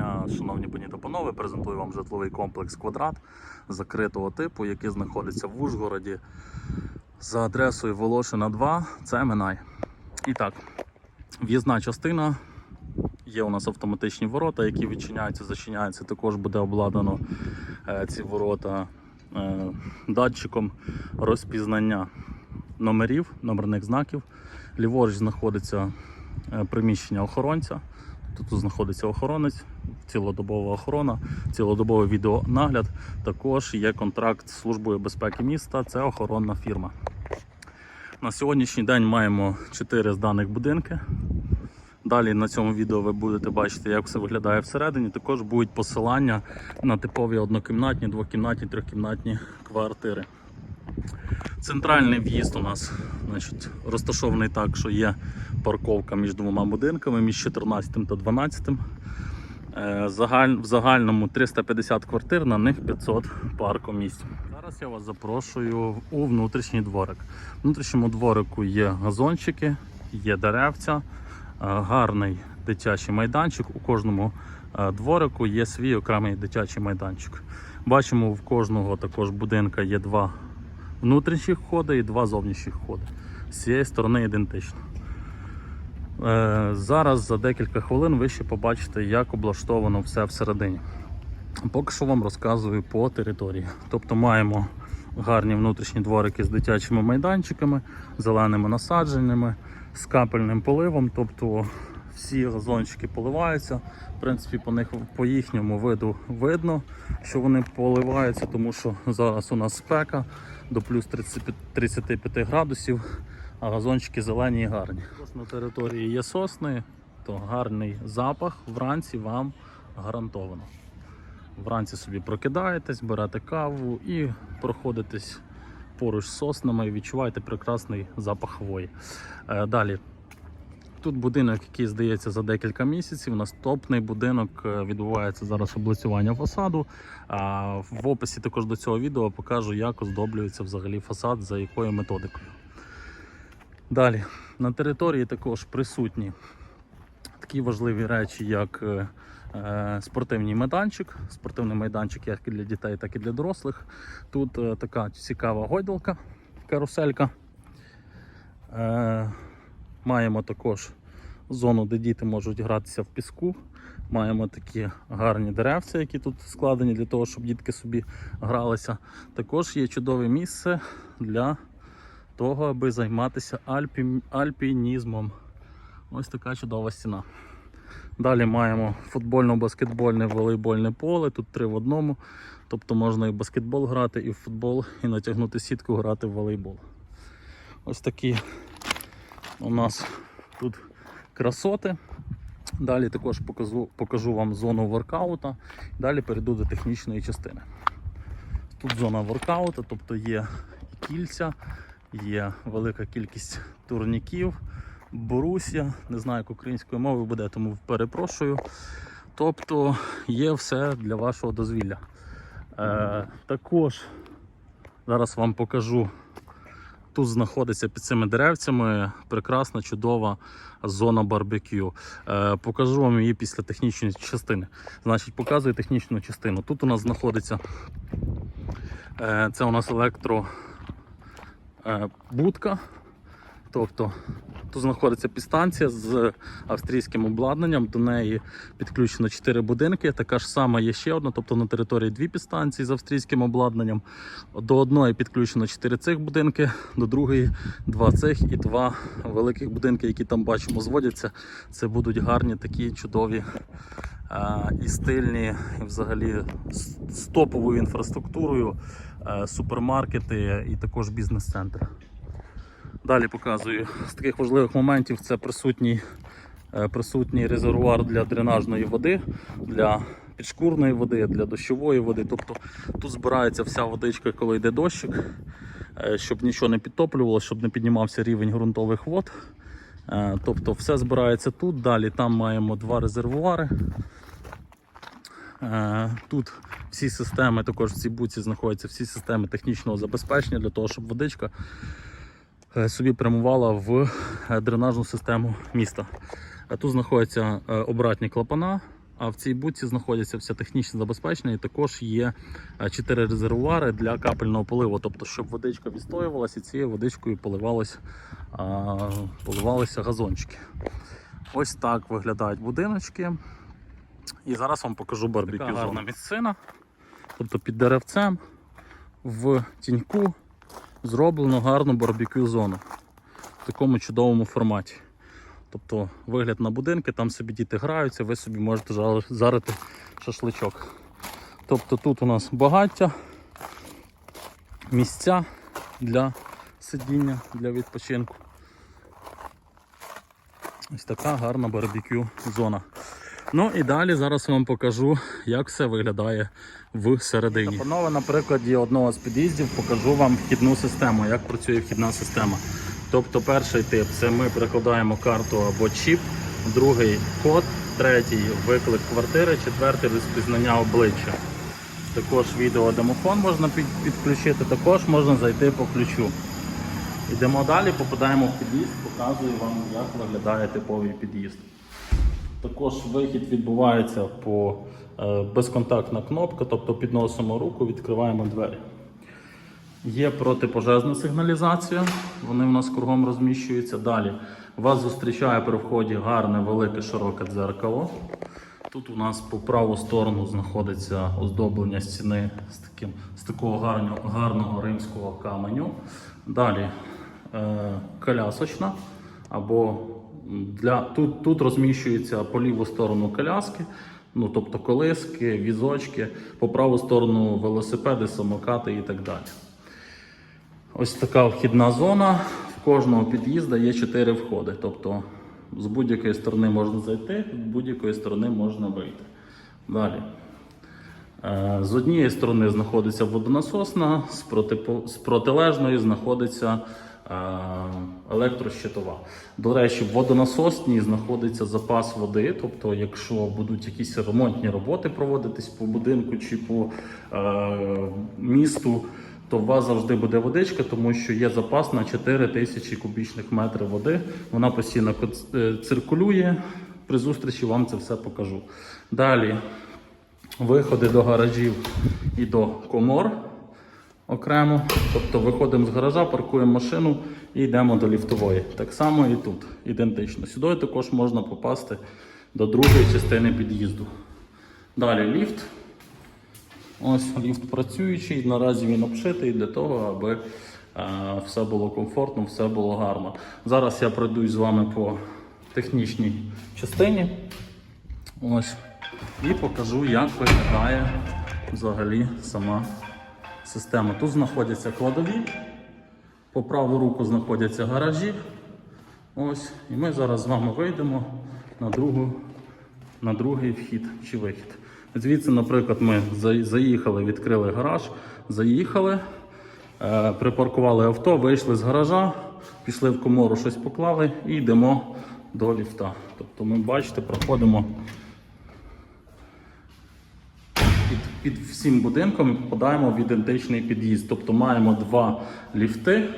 дня, шановні пані та панове. Презентую вам житловий комплекс квадрат закритого типу, який знаходиться в Ужгороді за адресою Волошина 2. Це Минай. І так, в'їзна частина. Є у нас автоматичні ворота, які відчиняються, зачиняються. Також буде обладнано е, ці ворота е, датчиком розпізнання номерів, номерних знаків. Ліворуч знаходиться е, приміщення охоронця. Тут знаходиться охоронець, цілодобова охорона, цілодобовий відеонагляд. Також є контракт з службою безпеки міста. Це охоронна фірма. На сьогоднішній день маємо 4 зданих будинки. Далі на цьому відео ви будете бачити, як все виглядає всередині. Також будуть посилання на типові однокімнатні, двокімнатні, трьохкімнатні квартири. Центральний в'їзд у нас значить, розташований так, що є парковка між двома будинками, між 14 та 12. Е, в загальному 350 квартир, на них 500 паркомісць. Зараз я вас запрошую у внутрішній дворик. В внутрішньому дворику є газончики, є деревця, е, гарний дитячий майданчик. У кожному е, дворику є свій окремий дитячий майданчик. Бачимо, в кожного також будинка є два внутрішніх входи і два зовнішніх входи. З цієї сторони ідентично. Е, Зараз за декілька хвилин ви ще побачите, як облаштовано все всередині. Поки що вам розказую по території. Тобто маємо гарні внутрішні дворики з дитячими майданчиками, зеленими насадженнями, з капельним поливом. Тобто всі газончики поливаються. В принципі, по них по їхньому виду видно, що вони поливаються, тому що зараз у нас спека до плюс 35 35 градусів, а газончики зелені і гарні. На території є сосни, то гарний запах вранці вам гарантовано. Вранці собі прокидаєтесь, берете каву і проходитесь поруч з соснами і відчуваєте прекрасний запах хвої. Е, Далі. Тут будинок, який здається за декілька місяців. Наступний будинок е, відбувається зараз облицювання фасаду. А в описі також до цього відео покажу, як оздоблюється взагалі фасад, за якою методикою. Далі на території також присутні такі важливі речі, як е, е, спортивний майданчик. Спортивний майданчик як для дітей, так і для дорослих. Тут е, така цікава гойдалка, каруселька. Маємо також зону, де діти можуть гратися в піску. Маємо такі гарні деревця, які тут складені для того, щоб дітки собі гралися. Також є чудове місце для того, аби займатися альпі... альпінізмом. Ось така чудова стіна. Далі маємо футбольно-баскетбольне волейбольне поле, тут три в одному. Тобто можна і в баскетбол грати, і в футбол, і натягнути сітку, грати в волейбол. Ось такі у нас тут красоти. Далі також покажу, покажу вам зону воркаута. Далі перейду до технічної частини. Тут зона воркаута, тобто є кільця, є велика кількість турніків, борусся, не знаю, як українською мовою буде, тому перепрошую. Тобто є все для вашого дозвілля. Е, також зараз вам покажу. Тут знаходиться під цими деревцями прекрасна, чудова зона барбекю. Е, покажу вам її після технічної частини. Значить, показую технічну частину. Тут у нас знаходиться е, це у нас електро будка. Тобто тут знаходиться підстанція з австрійським обладнанням. До неї підключено 4 будинки. Така ж сама є ще одна, тобто на території дві підстанції з австрійським обладнанням. До одної підключено 4 цих будинки, до другої два цих і два великих будинки, які там бачимо, зводяться. Це будуть гарні такі чудові е, і стильні, і взагалі з, топовою інфраструктурою, е, супермаркети і також бізнес-центр. Далі показую з таких важливих моментів це присутній, е, присутній резервуар для дренажної води, для підшкурної води, для дощової води. Тобто тут збирається вся водичка, коли йде дощик, е, щоб нічого не підтоплювалося, щоб не піднімався рівень ґрунтових вод. Е, Тобто все збирається тут. Далі там маємо два резервуари. Е, Тут всі системи, також в цій буці знаходяться всі системи технічного забезпечення для того, щоб водичка е, собі прямувала в е, дренажну систему міста. Тут знаходяться обратні клапана, А в цій будці знаходиться все технічне забезпечення, і також є 4 резервуари для капельного поливу, тобто, щоб водичка відстоювалася і цією водичкою поливалось, а, поливалися газончики. Ось так виглядають будиночки. І зараз вам покажу барбекю. Така Гарна місцина. Тобто під деревцем в тіньку зроблено гарну барбекю зону в такому чудовому форматі. Тобто вигляд на будинки, там собі діти граються, ви собі можете жарити шашличок. Тобто тут у нас багаття, місця для сидіння, для відпочинку. Ось така гарна барбекю зона. Ну і далі зараз вам покажу, як все виглядає всередині. Панове, на прикладі одного з під'їздів покажу вам вхідну систему, як працює вхідна система. Тобто перший тип це ми прикладаємо карту або чіп, другий код, третій виклик квартири, четвертий розпізнання обличчя. Також відеодемофон можна підключити, також можна зайти по ключу. Йдемо далі, попадаємо в під'їзд, показую вам, як виглядає типовий під'їзд. Також вихід відбувається по е, безконтактна кнопка, тобто підносимо руку, відкриваємо двері. Є протипожежна сигналізація, вони в нас кругом розміщуються. Далі вас зустрічає при вході гарне, велике, широке дзеркало. Тут у нас по праву сторону знаходиться оздоблення стіни з, таким, з такого гарного, гарного римського каменю. Далі е, колясочна або для, тут, тут розміщується по ліву сторону коляски, ну тобто колиски, візочки, по праву сторону велосипеди, самокати і так далі. Ось така вхідна зона. В кожного під'їзду є 4 входи. Тобто з будь-якої сторони можна зайти, з будь-якої сторони можна вийти. Далі. Е, З однієї сторони знаходиться водонасосна, з, протилежної знаходиться електрощитова. До речі, в водонасосній знаходиться запас води. Тобто, якщо будуть якісь ремонтні роботи проводитись по будинку чи по е, місту, то у вас завжди буде водичка, тому що є запас на 4 тисячі кубічних метрів води. Вона постійно е, циркулює. При зустрічі вам це все покажу. Далі виходи до гаражів і до комор окремо. Тобто виходимо з гаража, паркуємо машину і йдемо до ліфтової. Так само і тут, ідентично. Сюди також можна попасти до другої частини під'їзду. Далі ліфт. Ось ліфт працюючий, наразі він обшитий для того, аби е, все було комфортно, все було гарно. Зараз я пройдусь з вами по технічній частині. Ось. І покажу, як виглядає взагалі сама система. Тут знаходяться кладові, по праву руку знаходяться гаражі. Ось. І ми зараз з вами вийдемо на, другу, на другий вхід чи вихід. Звідси, наприклад, ми заїхали, відкрили гараж, заїхали, е, припаркували авто, вийшли з гаража, пішли в комору, щось поклали і йдемо до ліфта. Тобто ми, бачите, проходимо під, всім будинком і попадаємо в ідентичний під'їзд. Тобто маємо два ліфти,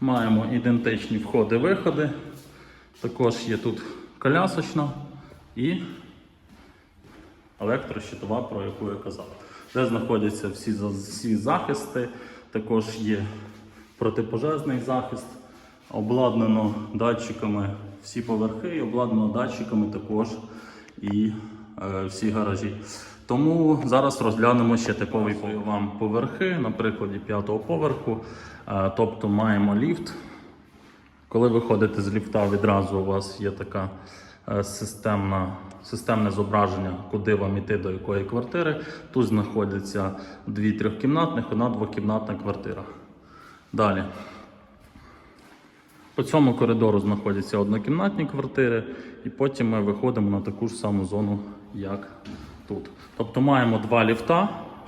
маємо ідентичні входи-виходи. Також є тут колясочна і електрощитова, про яку я казав. Де знаходяться всі, всі захисти, також є протипожежний захист, обладнано датчиками всі поверхи, і обладнано датчиками також і всі гаражі. Тому зараз розглянемо ще типовий по- вам поверхи, на прикладі п'ятого поверху. Е, тобто маємо ліфт, коли виходите з ліфта, відразу у вас є е, системна, системне зображення, куди вам іти до якої квартири. Тут знаходяться дві трьохкімнатних, одна двокімнатна квартира. Далі. По цьому коридору знаходяться однокімнатні квартири, і потім ми виходимо на таку ж саму зону, як тут. Тобто маємо два ліфта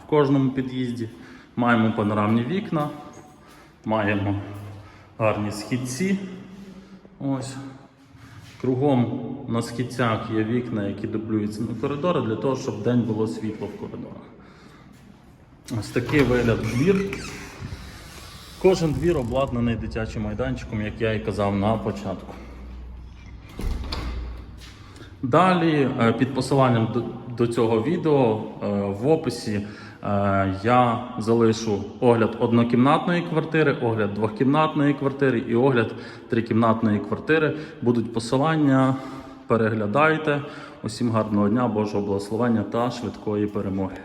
в кожному під'їзді, маємо панорамні вікна, маємо гарні східці. Ось. Кругом на східцях є вікна, які дублюються на коридори, для того, щоб день було світло в коридорах. Ось такий вигляд двір. Кожен двір обладнаний дитячим майданчиком, як я і казав на початку. Далі е, під посиланням до, цього відео е, в описі е, я залишу огляд однокімнатної квартири, огляд двохкімнатної квартири і огляд трикімнатної квартири. Будуть посилання. Переглядайте. Усім гарного дня, Божого благословення та швидкої перемоги.